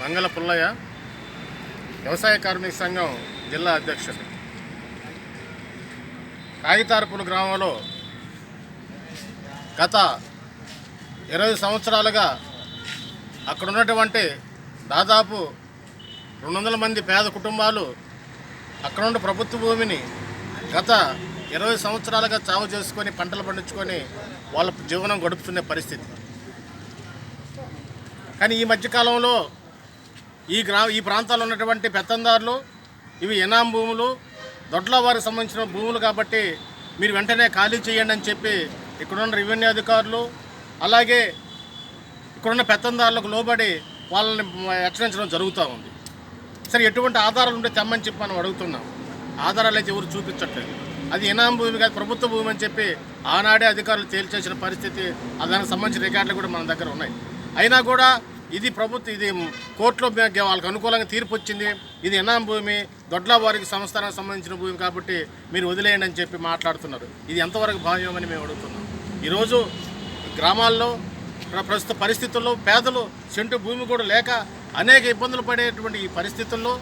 మంగళ పుల్లయ్య వ్యవసాయ కార్మిక సంఘం జిల్లా అధ్యక్షుడు. కాగితారపుల గ్రామంలో గత ఇరవై సంవత్సరాలుగా అక్కడ ఉన్నటువంటి దాదాపు రెండు వందల మంది పేద కుటుంబాలు అక్కడ ఉన్న ప్రభుత్వ భూమిని గత ఇరవై సంవత్సరాలుగా సాగు చేసుకొని పంటలు పండించుకొని వాళ్ళ జీవనం గడుపుతున్న పరిస్థితి. కానీ ఈ మధ్యకాలంలో ఈ గ్రా ఈ ప్రాంతాల్లో ఉన్నటువంటి పెత్తందారులు ఇవి ఎనాం భూములు దొడ్ల వారికి సంబంధించిన భూములు కాబట్టి మీరు వెంటనే ఖాళీ చేయండి అని చెప్పి ఇక్కడున్న రెవెన్యూ అధికారులు అలాగే ఇక్కడున్న పెత్తందారులకు లోబడి వాళ్ళని హెచ్చరించడం జరుగుతూ ఉంది. సరే ఎటువంటి ఆధారాలు ఉంటే తెమ్మని చెప్పి మనం అడుగుతున్నాం. ఆధారాలు అయితే ఎవరు చూపించట్లేదు. అది ఇనాం భూమి కాదు ప్రభుత్వ భూమి అని చెప్పి ఆనాడే అధికారులు తేల్చేసిన పరిస్థితి దానికి సంబంధించిన రికార్డులు కూడా మన దగ్గర ఉన్నాయి. అయినా కూడా ఇది ప్రభుత్వం ఇది కోర్టులో వాళ్ళకి అనుకూలంగా తీర్పు వచ్చింది. ఇది ఎనాం భూమి? దొడ్ల వారికి సంస్థానానికి సంబంధించిన భూమి కాబట్టి మీరు వదిలేయండి అని చెప్పి మాట్లాడుతున్నారు. ఇది ఎంతవరకు భావ్యమని మేము అడుగుతున్నాం. ఈరోజు గ్రామాల్లో ప్రస్తుత పరిస్థితుల్లో పేదలు సెంటు భూమి కూడా లేక అనేక ఇబ్బందులు పడేటువంటి ఈ పరిస్థితుల్లో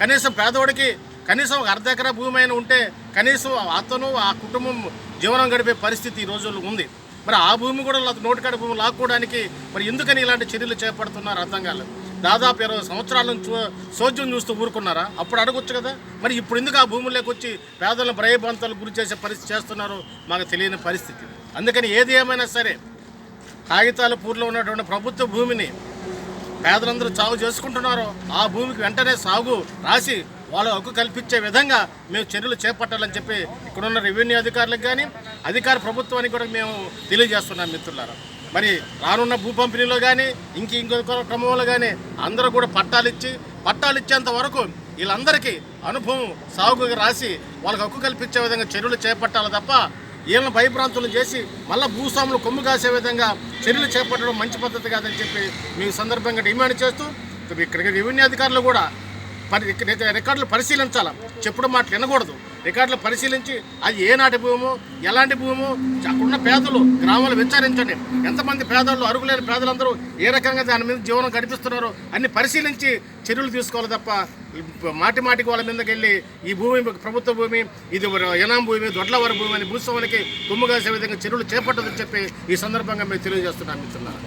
కనీసం పేదవాడికి కనీసం ఒక అర్ధ ఎకరా భూమి అయినా ఉంటే కనీసం అతను ఆ కుటుంబం జీవనం గడిపే పరిస్థితి ఈ రోజుల్లో ఉంది. మరి ఆ భూమి కూడా లా- నోటికాడ భూమి లాక్కోవడానికి మరి ఎందుకని ఇలాంటి చర్యలు చేపడుతున్నారు అర్థం కాలేదు దాదాపు ఇరవై సంవత్సరాల నుంచి చూ- సోద్యం చూస్తూ ఊరుకున్నారా? అప్పుడు అడగొచ్చు కదా. మరి ఇప్పుడు ఎందుకు ఆ భూముల్లోకి వచ్చి పేదలను భయభ్రాంతాలకు గురి చేసే పరిస్థితి చేస్తున్నారో మాకు తెలియని పరిస్థితి. అందుకని ఏది ఏమైనా సరే కాగితాల పూర్లో ఉన్నటువంటి ప్రభుత్వ భూమిని పేదలందరూ సాగు చేసుకుంటున్నారో ఆ భూమికి వెంటనే సాగు రాసి వాళ్ళ హక్కు కల్పించే విధంగా మేము చర్యలు చేపట్టాలని చెప్పి ఇక్కడున్న రెవెన్యూ అధికారులకు కానీ అధికార ప్రభుత్వానికి కూడా మేము తెలియజేస్తున్నాం మిత్రులారా. మరి రానున్న భూపంపిణీలో కానీ ఇంక ఇంకొక క్రమంలో కానీ అందరూ కూడా పట్టాలు ఇచ్చి పట్టాలు ఇచ్చేంత వరకు వీళ్ళందరికీ అనుభవం సాగుగా రాసి వాళ్ళకి హక్కు కల్పించే విధంగా చర్యలు చేపట్టాలి తప్ప వీళ్ళని భయభ్రాంతులు చేసి మళ్ళీ భూస్వాములు కొమ్ము కాసే విధంగా చర్యలు చేపట్టడం మంచి పద్ధతి కాదని చెప్పి మీ సందర్భంగా డిమాండ్ చేస్తూ ఇక్కడికి రెవెన్యూ అధికారులు కూడా రికార్డులు పరిశీలించాలి? చెప్పుడు మాటలు వినకూడదు. రికార్డులు పరిశీలించి అది ఏ నాటి భూమో ఎలాంటి భూమో అక్కడున్న పేదలు గ్రామాలు విచారించండి. ఎంతమంది పేదలు అరుగులేని పేదలందరూ ఏ రకంగా దాని మీద జీవనం గడిపిస్తున్నారో అన్ని పరిశీలించి చర్యలు తీసుకోవాలి తప్ప మాటి మాటికి వాళ్ళ మీదకి వెళ్ళి ఈ భూమి ప్రభుత్వ భూమి ఇది ఎనాం భూమి దొడ్లవర భూమి అని భూస్వాములకి కొమ్ము కాసే విధంగా చర్యలు చేపట్టదని చెప్పి ఈ సందర్భంగా మేము తెలియజేస్తున్నాం మిత్రులారా.